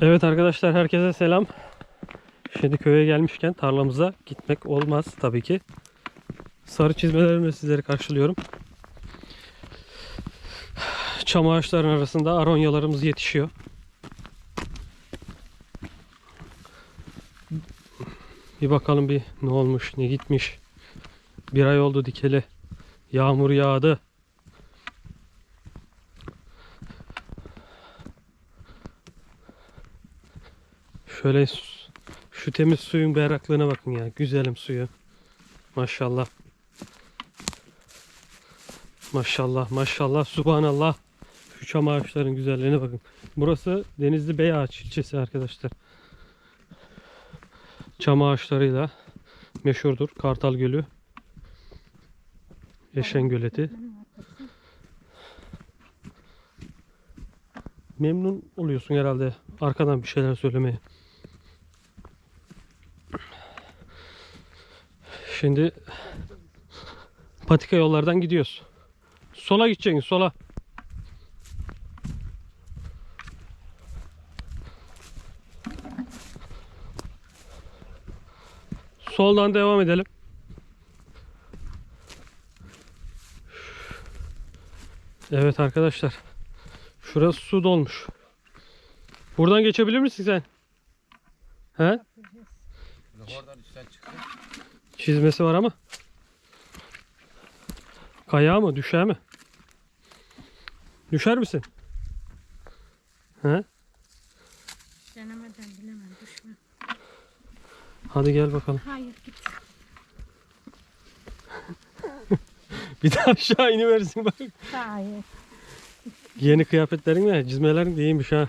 Evet arkadaşlar herkese selam. Şimdi köye gelmişken tarlamıza gitmek olmaz tabii ki. Sarı çizmelerimle sizleri karşılıyorum. Çam ağaçlarının arasında aronyalarımız yetişiyor. Bir bakalım bir ne olmuş, ne gitmiş. Bir ay oldu dikeli. Yağmur yağdı. Şöyle şu temiz suyun berraklığına bakın ya. Güzelim suyu. Maşallah. Maşallah maşallah subhanallah. Şu çam ağaçların güzelliğine bakın. Burası Denizli Bey Ağaç ilçesi arkadaşlar. Çam ağaçlarıyla meşhurdur. Kartal Gölü. Eşen Göleti. Memnun oluyorsun herhalde arkadan bir şeyler söylemeye. Şimdi patika yollardan gidiyoruz. Sola gideceksin sola. Soldan devam edelim. Evet arkadaşlar. Şurası su dolmuş. Buradan geçebilir misin sen? He? Oradan üstten çıktı. Çizmesi var ama. Kayağı mı? Düşer mi? Düşer misin? He? Denemeden bilemem düşme. Hadi gel bakalım. Hayır git. Bir daha aşağı iniversin bak. Hayır. Yeni kıyafetlerin ve cizmelerin de iyiymiş ha.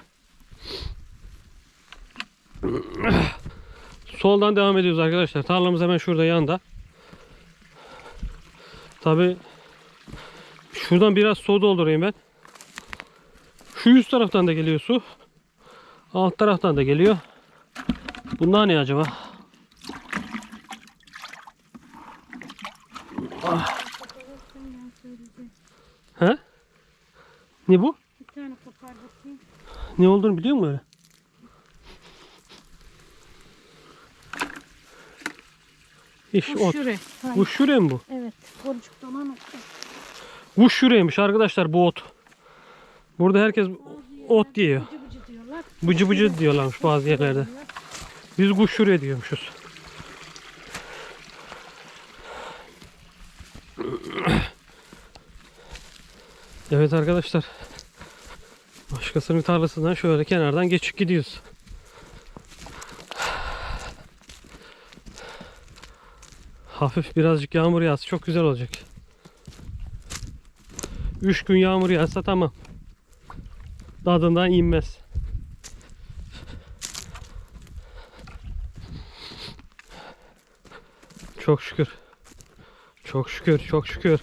Soldan devam ediyoruz arkadaşlar. Tarlamız hemen şurada yanında. Tabi şuradan biraz su doldurayım ben. Şu üst taraftan da geliyor su. Alt taraftan da geliyor. Bunlar ne acaba? Söyleyeceğim. He? Ne bu? Bir tane kopar bakayım. Ne olduğunu biliyor musun öyle? İş ot. şure. Hayır. Mi bu? Evet. Borucuk dolan ot. Bu şureymiş arkadaşlar bu ot. Burada herkes ot diyor. Bıcı bıcı diyorlar. Bıcı bıcı diyorlarmış bazı yerlerde. Biz kuş şure diyormuşuz. Evet arkadaşlar. Başkasının tarlasından şöyle kenardan geçip gidiyoruz. Hafif birazcık yağmur yağsa çok güzel olacak. 3 gün yağmur yağsa tamam. Tadından inmez. Çok şükür. Çok şükür, çok şükür.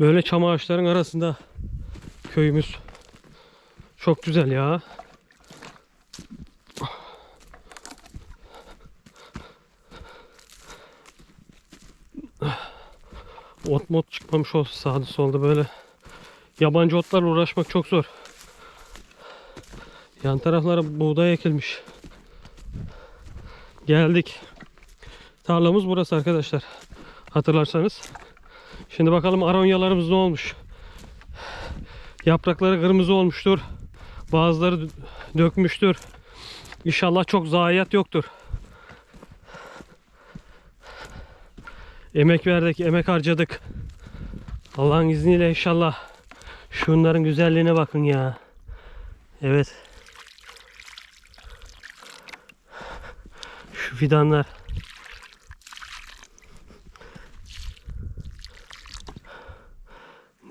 Böyle çam ağaçların arasında köyümüz. Çok güzel ya. Ot mot çıkmamış olsa sağda solda böyle yabancı otlarla uğraşmak çok zor. Yan taraflara buğday ekilmiş. Geldik. Tarlamız burası arkadaşlar. Hatırlarsanız. Şimdi bakalım aronyalarımız ne olmuş. Yaprakları kırmızı olmuştur. Bazıları dö- dökmüştür. İnşallah çok zayiat yoktur. Emek verdik, emek harcadık. Allah'ın izniyle inşallah. Şunların güzelliğine bakın ya. Evet. Şu fidanlar.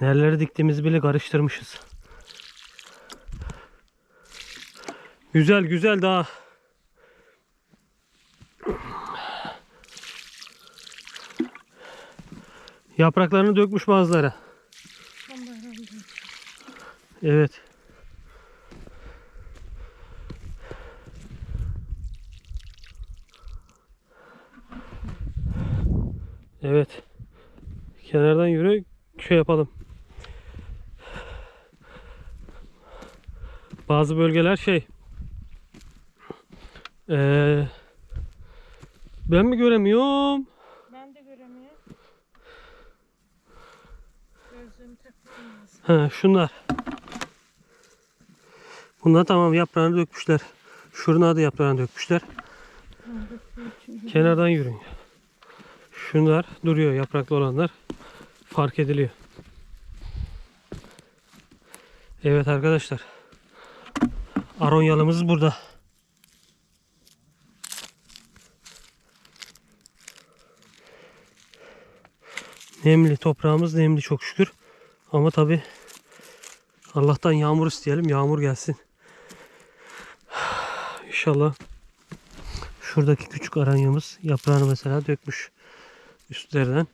Nereleri diktiğimizi bile karıştırmışız. Güzel güzel daha. Yapraklarını dökmüş bazıları. Evet. Evet. Kenardan yürü. Şey yapalım. Bazı bölgeler şey. Ee, ben mi göremiyorum? Ben de göremiyorum. Gözlüğümü. Ha, şunlar. Bunlar tamam yaprağını dökmüşler. Şuruna da yaprağını dökmüşler. Kenardan yürüyün. Şunlar duruyor yapraklı olanlar. Fark ediliyor. Evet arkadaşlar. Aronyalımız burada. Nemli toprağımız nemli çok şükür. Ama tabi Allah'tan yağmur isteyelim. Yağmur gelsin. İnşallah şuradaki küçük aranyamız yaprağını mesela dökmüş üstlerden.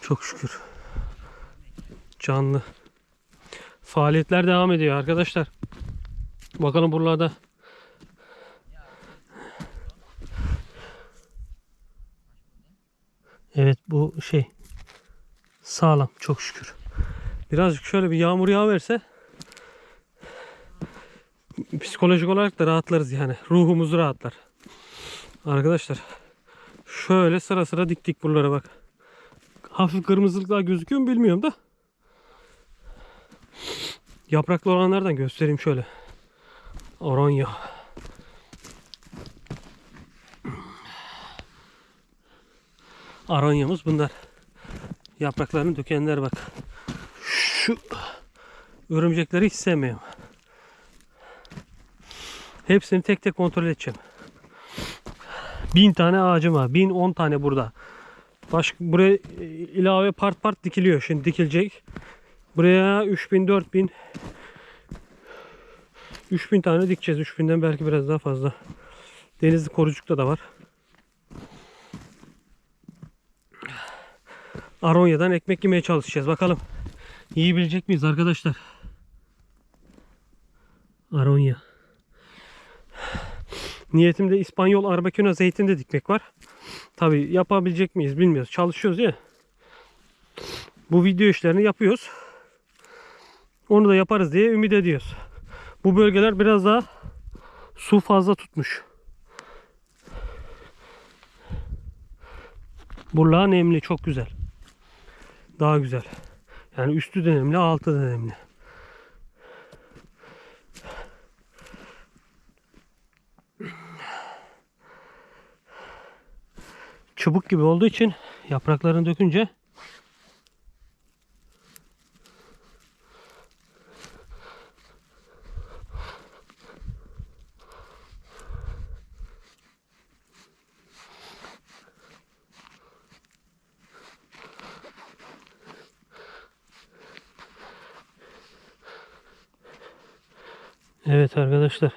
Çok şükür. Canlı. Faaliyetler devam ediyor arkadaşlar. Bakalım buralarda Evet bu şey sağlam çok şükür. Birazcık şöyle bir yağmur yağıverse psikolojik olarak da rahatlarız yani. Ruhumuz rahatlar. Arkadaşlar şöyle sıra sıra diktik buralara bak. Hafif kırmızılıklar gözüküyor mu bilmiyorum da. Yapraklı olanlardan göstereyim şöyle. Oronya. Aronyamız bunlar. Yapraklarını dökenler bak. Şu örümcekleri hiç sevmiyorum. Hepsini tek tek kontrol edeceğim. Bin tane ağacım var. Bin on tane burada. Başka buraya ilave part part dikiliyor. Şimdi dikilecek. Buraya 3000 4000 3000 tane dikeceğiz. 3000'den belki biraz daha fazla. Denizli Korucuk'ta da var. Aronya'dan ekmek yemeye çalışacağız. Bakalım. Yiyebilecek miyiz arkadaşlar? Aronya. Niyetimde İspanyol Arbakuna zeytin de dikmek var. Tabi yapabilecek miyiz bilmiyoruz. Çalışıyoruz ya. Bu video işlerini yapıyoruz. Onu da yaparız diye ümit ediyoruz. Bu bölgeler biraz daha su fazla tutmuş. Burla nemli çok güzel. Daha güzel. Yani üstü de nemli, altı da nemli. Çubuk gibi olduğu için yapraklarını dökünce Evet arkadaşlar.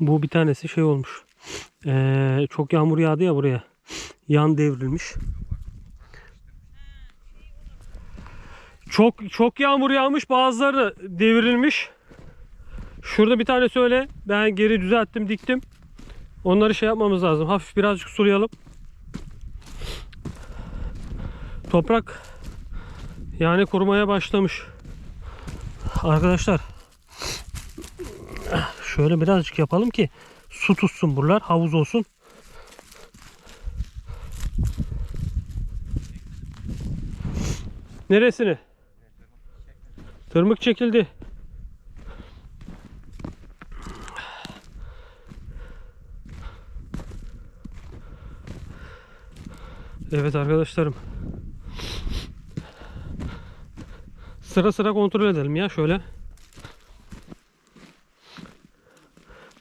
Bu bir tanesi şey olmuş. Ee, çok yağmur yağdı ya buraya. Yan devrilmiş. Çok çok yağmur yağmış. Bazıları devrilmiş. Şurada bir tane söyle. Ben geri düzelttim, diktim. Onları şey yapmamız lazım. Hafif birazcık sulayalım. Toprak yani kurumaya başlamış. Arkadaşlar şöyle birazcık yapalım ki su tutsun buralar havuz olsun. Neresini? Tırmık çekildi. Evet arkadaşlarım. Sıra sıra kontrol edelim ya şöyle.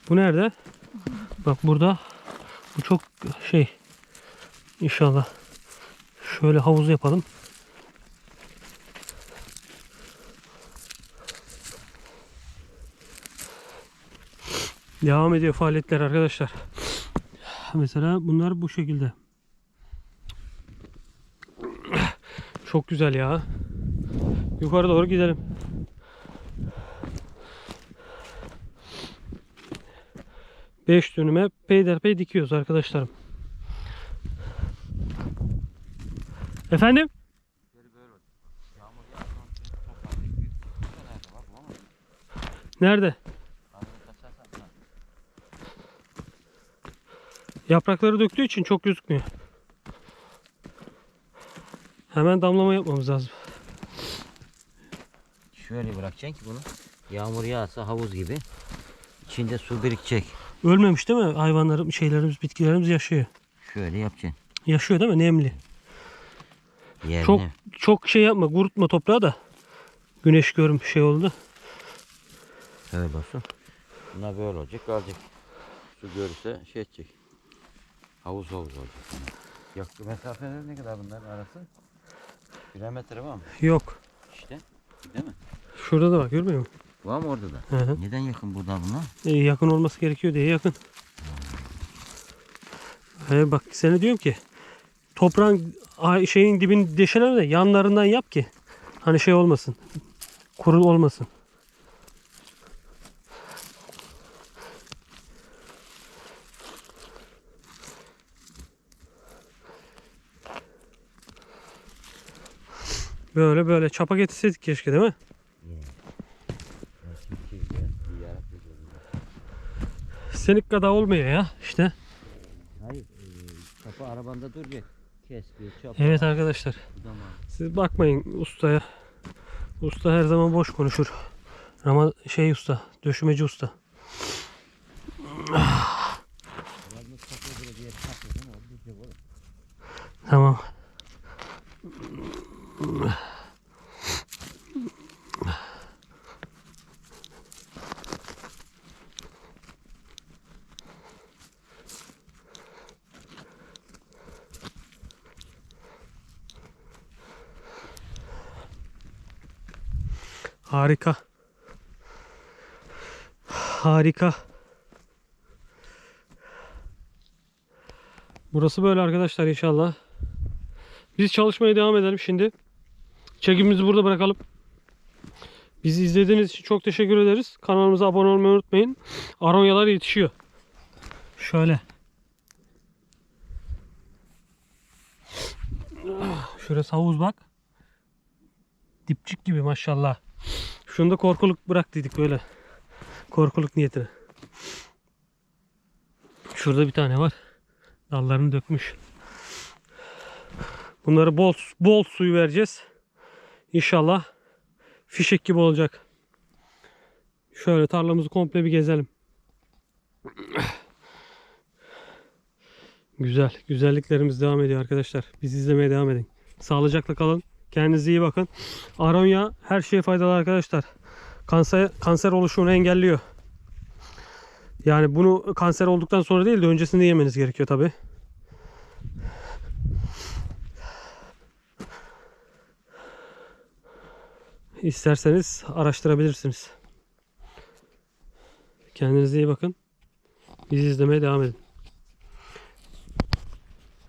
Bu nerede? Bak burada. Bu çok şey. İnşallah. Şöyle havuz yapalım. Devam ediyor faaliyetler arkadaşlar. Mesela bunlar bu şekilde. Çok güzel ya. Yukarı doğru gidelim. Beş dönüme peyderpey dikiyoruz arkadaşlarım. Efendim? Nerede? Yaprakları döktüğü için çok gözükmüyor. Hemen damlama yapmamız lazım. Şöyle bırakacaksın ki bunu. Yağmur yağsa havuz gibi. İçinde su birikecek. Ölmemiş değil mi? Hayvanlarım, şeylerimiz, bitkilerimiz yaşıyor. Şöyle yapacaksın. Yaşıyor değil mi? Nemli. Yerine. Çok çok şey yapma, kurutma toprağı da. Güneş görüm şey oldu. Öyle olsun. Bunlar böyle olacak kalacak. Su görürse şey edecek. Havuz havuz olacak. Yaklı mesafeler ne kadar bunların arası? Kilometre var mı? Yok. İşte. Değil mi? Şurada da bak görmüyor musun? Var mı orada da? Hı hı. Neden yakın buradan buna? E, yakın olması gerekiyor diye yakın. He, bak sana diyorum ki toprağın şeyin dibini deşeleme de yanlarından yap ki hani şey olmasın. Kuru olmasın. Böyle böyle çapa getirseydik keşke değil mi? Senik kadar olmuyor ya işte. Hayır. E, kapı arabanda duracak. Kes bir çapa. Evet arkadaşlar. Zaman. Siz bakmayın ustaya. Usta her zaman boş konuşur. Ama şey usta, döşümeci usta. Tamam. Harika. Harika. Burası böyle arkadaşlar inşallah. Biz çalışmaya devam edelim şimdi. Çekimimizi burada bırakalım. Bizi izlediğiniz için çok teşekkür ederiz. Kanalımıza abone olmayı unutmayın. Aronyalar yetişiyor. Şöyle. Şurası havuz bak. Dipçik gibi maşallah. Şunu da korkuluk bıraktıydık böyle. Korkuluk niyetine. Şurada bir tane var. Dallarını dökmüş. Bunları bol bol suyu vereceğiz. İnşallah fişek gibi olacak. Şöyle tarlamızı komple bir gezelim. Güzel. Güzelliklerimiz devam ediyor arkadaşlar. Bizi izlemeye devam edin. Sağlıcakla kalın. Kendinize iyi bakın. Aronya her şeye faydalı arkadaşlar. Kanser, kanser oluşumunu engelliyor. Yani bunu kanser olduktan sonra değil de öncesinde yemeniz gerekiyor tabi. İsterseniz araştırabilirsiniz. Kendinize iyi bakın. Bizi izlemeye devam edin.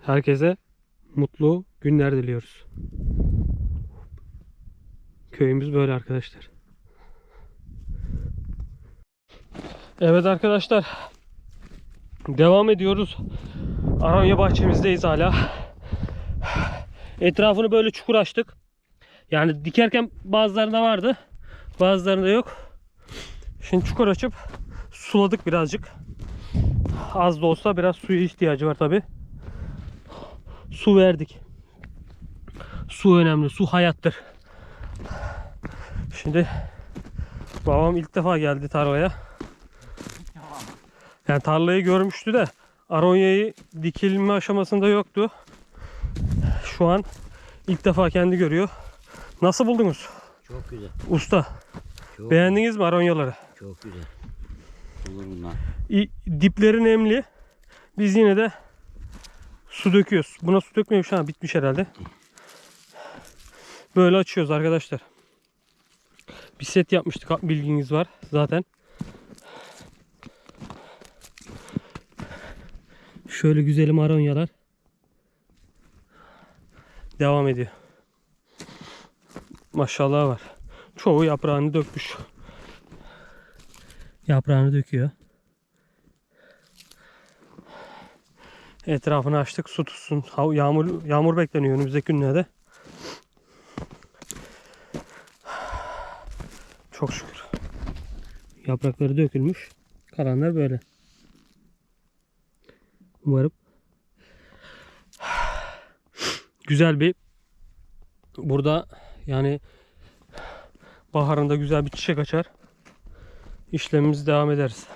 Herkese mutlu günler diliyoruz. Köyümüz böyle arkadaşlar. Evet arkadaşlar. Devam ediyoruz. Aronya bahçemizdeyiz hala. Etrafını böyle çukur açtık. Yani dikerken bazılarında vardı. Bazılarında yok. Şimdi çukur açıp suladık birazcık. Az da olsa biraz suya ihtiyacı var tabi. Su verdik. Su önemli. Su hayattır. Şimdi babam ilk defa geldi tarlaya. Yani tarlayı görmüştü de Aronya'yı dikilme aşamasında yoktu. Şu an ilk defa kendi görüyor. Nasıl buldunuz? Çok güzel. Usta Çok, beğendiniz mi Aronyaları? çok güzel. Olur bunlar. Dipleri nemli. Biz yine de su döküyoruz. Buna su dökmemiş ha bitmiş herhalde. Böyle açıyoruz arkadaşlar. Bir set yapmıştık bilginiz var zaten. Şöyle güzelim aronyalar. Devam ediyor. maşallah var. Çoğu yaprağını dökmüş. Yaprağını döküyor. Etrafını açtık su tutsun. Yağmur yağmur bekleniyor önümüzdeki günlerde. Çok şükür. Yaprakları dökülmüş. Kalanlar böyle. Umarım güzel bir burada yani baharında güzel bir çiçek açar. İşlemimiz devam ederiz.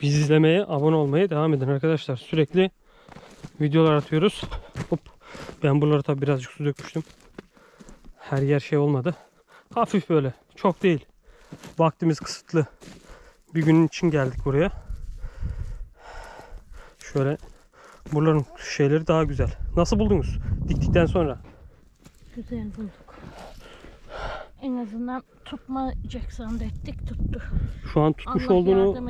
Bizi izlemeye, abone olmaya devam edin arkadaşlar. Sürekli videolar atıyoruz. Hop. Ben buraları tabi birazcık su dökmüştüm. Her yer şey olmadı. Hafif böyle. Çok değil. Vaktimiz kısıtlı. Bir gün için geldik buraya. Şöyle buraların şeyleri daha güzel. Nasıl buldunuz? Diktikten sonra. Güzel bulduk. En azından tutmayacak zannettik tuttu. Şu an tutmuş Allah olduğunu yardım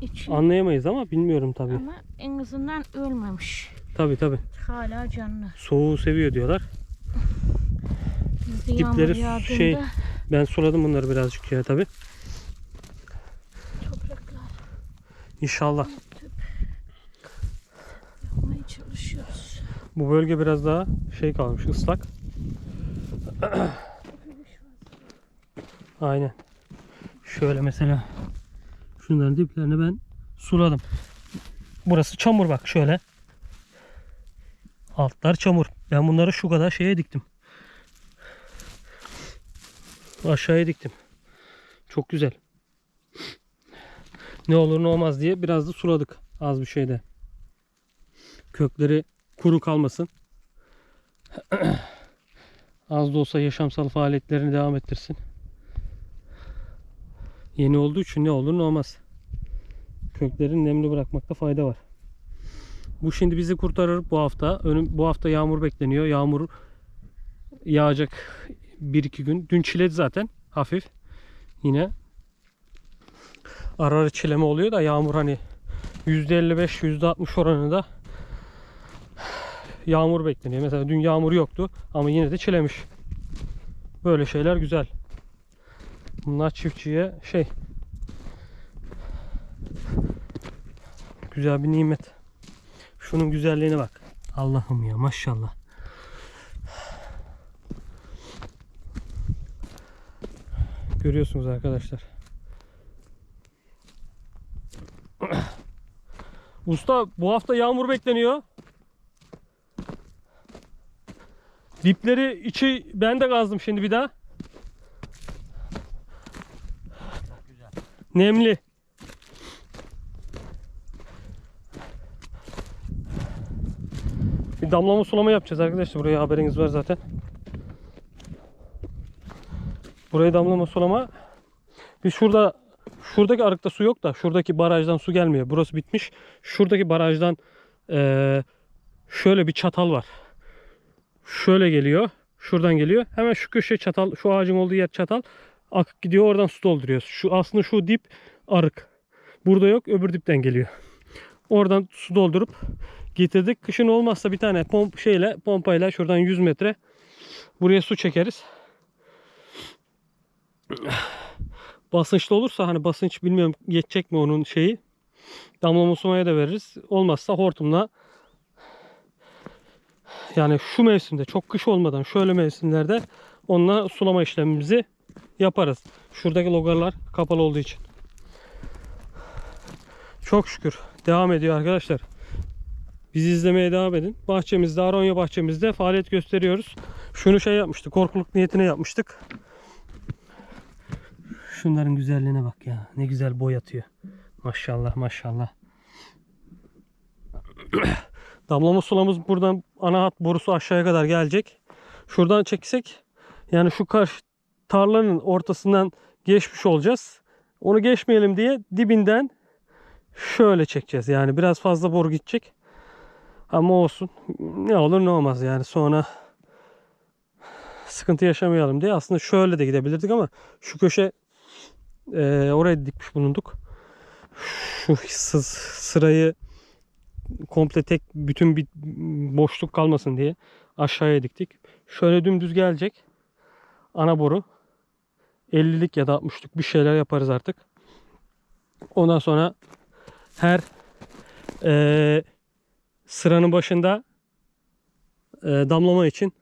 için. anlayamayız ama bilmiyorum tabi. Ama en azından ölmemiş. Tabi tabi. Hala canlı. Soğuğu seviyor diyorlar. Bizde Dipleri yağmur yağdığında şey- Ben suladım bunları birazcık ya tabi. topraklar İnşallah. yapmaya çalışıyoruz. Bu bölge biraz daha şey kalmış ıslak. Aynen. Şöyle mesela şunların diplerini ben suladım. Burası çamur bak şöyle. Altlar çamur. Ben bunları şu kadar şeye diktim. Aşağıya diktim. Çok güzel. Ne olur ne olmaz diye biraz da suladık az bir şeyde. Kökleri kuru kalmasın. Az da olsa yaşamsal faaliyetlerini devam ettirsin. Yeni olduğu için ne olur ne olmaz. Köklerini nemli bırakmakta fayda var. Bu şimdi bizi kurtarır bu hafta. Önüm, bu hafta yağmur bekleniyor. Yağmur yağacak 1-2 gün. Dün çiledi zaten hafif. Yine ara ara çileme oluyor da yağmur hani %55 %60 oranında yağmur bekleniyor. Mesela dün yağmur yoktu ama yine de çilemiş. Böyle şeyler güzel. Bunlar çiftçiye şey güzel bir nimet. Şunun güzelliğine bak. Allah'ım ya maşallah. Görüyorsunuz arkadaşlar. Usta bu hafta yağmur bekleniyor. Dipleri içi ben de kazdım şimdi bir daha. Nemli. Bir damlama sulama yapacağız arkadaşlar. Buraya haberiniz var zaten. Buraya damlama sulama. Biz şurada şuradaki arıkta su yok da şuradaki barajdan su gelmiyor. Burası bitmiş. Şuradaki barajdan eee, şöyle bir çatal var. Şöyle geliyor. Şuradan geliyor. Hemen şu köşe çatal, şu ağacın olduğu yer çatal. Akıp gidiyor oradan su dolduruyoruz. Şu aslında şu dip arık. Burada yok, öbür dipten geliyor. Oradan su doldurup getirdik. Kışın olmazsa bir tane pomp şeyle, pompayla şuradan 100 metre buraya su çekeriz. Basınçlı olursa hani basınç bilmiyorum geçecek mi onun şeyi. Damlama sumaya da veririz. Olmazsa hortumla yani şu mevsimde çok kış olmadan şöyle mevsimlerde onunla sulama işlemimizi yaparız. Şuradaki logarlar kapalı olduğu için. Çok şükür devam ediyor arkadaşlar. Bizi izlemeye devam edin. Bahçemizde Aronya bahçemizde faaliyet gösteriyoruz. Şunu şey yapmıştık. Korkuluk niyetine yapmıştık. Şunların güzelliğine bak ya. Ne güzel boy atıyor. Maşallah maşallah. Damlama sulamız buradan ana hat borusu aşağıya kadar gelecek. Şuradan çeksek yani şu karşı tarlanın ortasından geçmiş olacağız. Onu geçmeyelim diye dibinden şöyle çekeceğiz. Yani biraz fazla boru gidecek. Ama olsun. Ne olur ne olmaz yani sonra sıkıntı yaşamayalım diye aslında şöyle de gidebilirdik ama şu köşe e, oraya dikmiş bulunduk. Şu sız- sırayı komple tek bütün bir boşluk kalmasın diye aşağıya diktik. Şöyle dümdüz gelecek. Ana boru. 50'lik ya da 60'lık bir şeyler yaparız artık. Ondan sonra her eee, sıranın başında eee, damlama için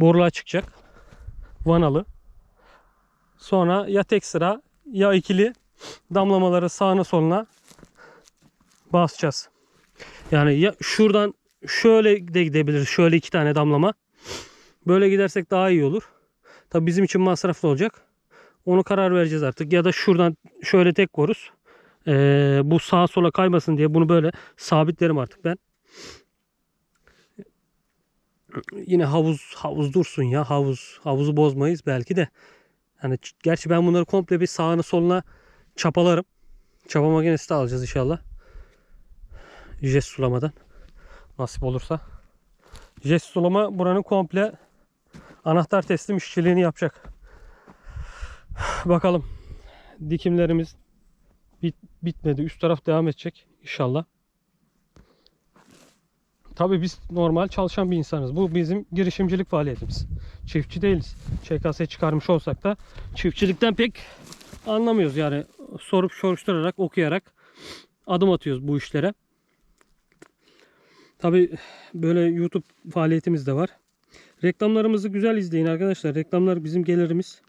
borular çıkacak. Vanalı. Sonra ya tek sıra ya ikili damlamaları sağına soluna basacağız. Yani ya şuradan şöyle de gidebiliriz. Şöyle iki tane damlama. Böyle gidersek daha iyi olur. Tabi bizim için masraflı olacak. Onu karar vereceğiz artık. Ya da şuradan şöyle tek koruz. Ee, bu sağa sola kaymasın diye bunu böyle sabitlerim artık ben. Yine havuz havuz dursun ya havuz havuzu bozmayız belki de. Hani gerçi ben bunları komple bir sağını soluna çapalarım. Çapa makinesi de alacağız inşallah. Jet sulamadan. Nasip olursa. Jet sulama buranın komple anahtar teslim işçiliğini yapacak. Bakalım. Dikimlerimiz bit, bitmedi. Üst taraf devam edecek inşallah. Tabii biz normal çalışan bir insanız. Bu bizim girişimcilik faaliyetimiz. Çiftçi değiliz. ÇKS çıkarmış olsak da çiftçilikten pek anlamıyoruz. Yani sorup soruşturarak, okuyarak adım atıyoruz bu işlere. Tabii böyle YouTube faaliyetimiz de var. Reklamlarımızı güzel izleyin arkadaşlar. Reklamlar bizim gelirimiz.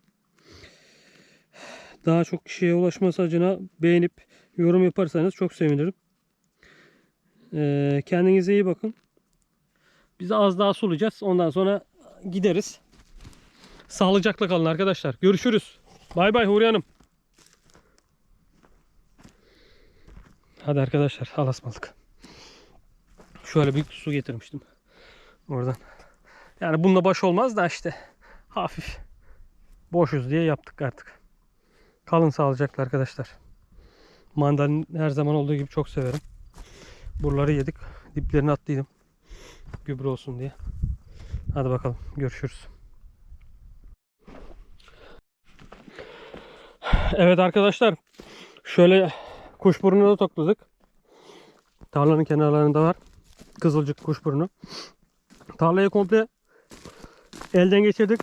Daha çok kişiye ulaşması adına beğenip yorum yaparsanız çok sevinirim. Ee, kendinize iyi bakın. Biz az daha sulayacağız. Ondan sonra gideriz. Sağlıcakla kalın arkadaşlar. Görüşürüz. Bay bay Huriye Hanım. Hadi arkadaşlar alasmalık. Şöyle büyük su getirmiştim. Oradan. Yani bununla baş olmaz da işte hafif boşuz diye yaptık artık. Kalın sağlıcakla arkadaşlar. Mandalin her zaman olduğu gibi çok severim. Buraları yedik. Diplerini attıydım. Gübre olsun diye. Hadi bakalım. Görüşürüz. Evet arkadaşlar. Şöyle kuşburnunu da topladık. Tarlanın kenarlarında var. Kızılcık kuşburnu. Tarlayı komple elden geçirdik.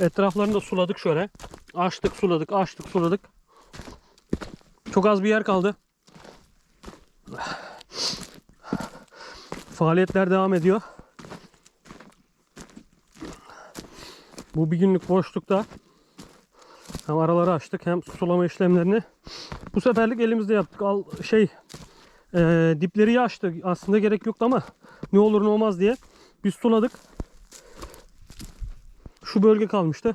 Etraflarını da suladık şöyle. Açtık, suladık, açtık, suladık. Çok az bir yer kaldı. Faaliyetler devam ediyor. Bu bir günlük boşlukta hem araları açtık hem sulama işlemlerini bu seferlik elimizde yaptık. Al şey e, dipleri açtı. Aslında gerek yoktu ama ne olur ne olmaz diye biz suladık. Şu bölge kalmıştı.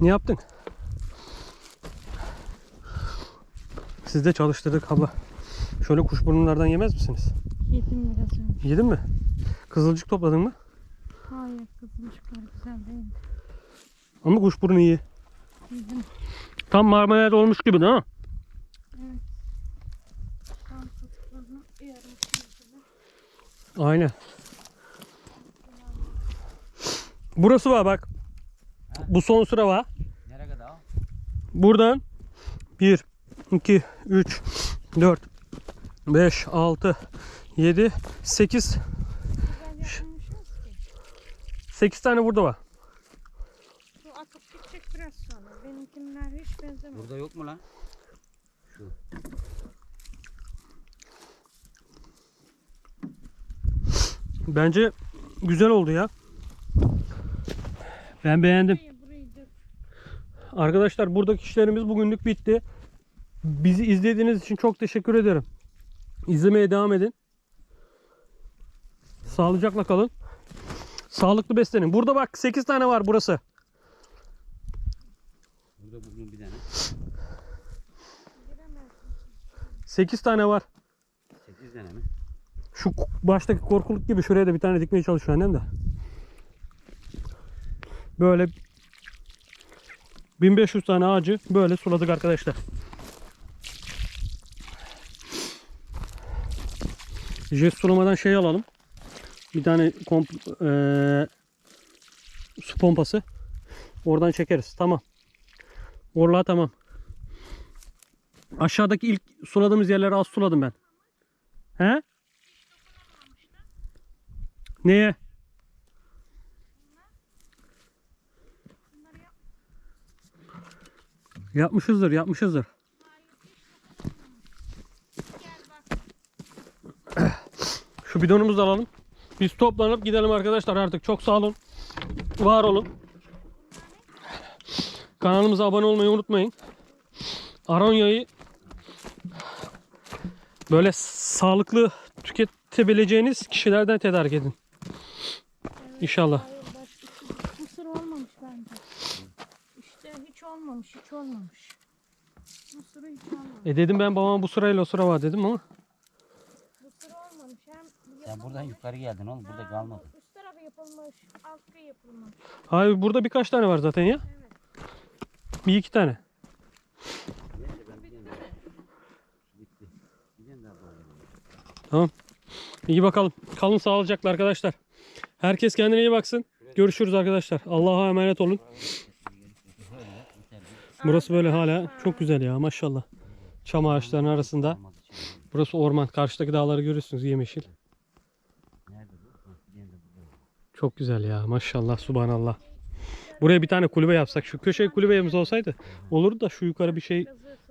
Ne yaptın? Siz de çalıştırdık abla. Şöyle kuşburnunlardan yemez misiniz? Yedim biraz önce. Yedin mi? Kızılcık topladın mı? Hayır kızılcıklar güzel değil. Ama kuşburnu iyi. Yedim. Tam marmelat olmuş gibi değil mi? Tam fıstıklarını yarım. Aynen. Burası var bak. Bu son sıra var. Nereye kadar? Buradan 1, 2, 3, 4, 5, 6, 7, 8, Güzel yapılmışız ki. 8 tane burada var. Su akıp gidecek biraz sonra. Benimkiler hiç benzemez. Burada yok mu lan? Bence güzel oldu ya. Ben beğendim. Arkadaşlar buradaki işlerimiz bugünlük bitti. Bizi izlediğiniz için çok teşekkür ederim. İzlemeye devam edin. Sağlıcakla kalın. Sağlıklı beslenin. Burada bak 8 tane var burası. Burada bugün bir tane. 8 tane var. 8 tane mi? Şu baştaki korkuluk gibi şuraya da bir tane dikmeye çalışıyor annem de. Böyle 1500 tane ağacı böyle suladık arkadaşlar. Jet sulamadan şey alalım. Bir tane komp eee, su pompası. Oradan çekeriz. Tamam. Orla tamam. Aşağıdaki ilk suladığımız yerleri az suladım ben. He? Neye? Yapmışızdır, yapmışızdır. Şu bidonumuzu alalım. Biz toplanıp gidelim arkadaşlar artık. Çok sağ olun. Var olun. Kanalımıza abone olmayı unutmayın. Aronya'yı böyle sağlıklı tüketebileceğiniz kişilerden tedarik edin. İnşallah. Mısır olmamış bence. İşte hiç olmamış, hiç olmamış. Mısırı hiç olmamış. E dedim ben babama bu sırayla o sıra var dedim ama. Mısır olmamış. Hem Sen buradan yukarı geldin oğlum. Burada Ha, kalmadı. bu Üst tarafı yapılmış, alt yapılmış. Hayır burada birkaç tane var zaten ya. Evet. Bir iki tane. Tamam. İyi bakalım. Kalın sağlıcakla arkadaşlar. Herkes kendine iyi baksın. Görüşürüz arkadaşlar. Allah'a emanet olun. Burası böyle hala çok güzel ya maşallah. Çam ağaçlarının arasında. Burası orman. Karşıdaki dağları görüyorsunuz yemyeşil. Çok güzel ya maşallah subhanallah. Buraya bir tane kulübe yapsak. Şu köşe kulübemiz olsaydı olurdu da şu yukarı bir şey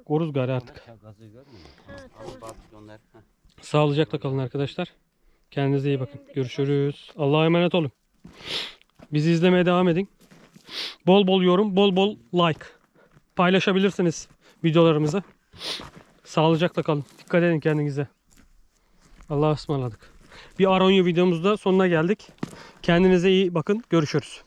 koruz gari artık. Sağlıcakla kalın arkadaşlar. Kendinize iyi bakın. Görüşürüz. Allah'a emanet olun. Bizi izlemeye devam edin. Bol bol yorum, bol bol like. Paylaşabilirsiniz videolarımızı. Sağlıcakla kalın. Dikkat edin kendinize. Allah'a ısmarladık. Bir Aronya videomuzda sonuna geldik. Kendinize iyi bakın. Görüşürüz.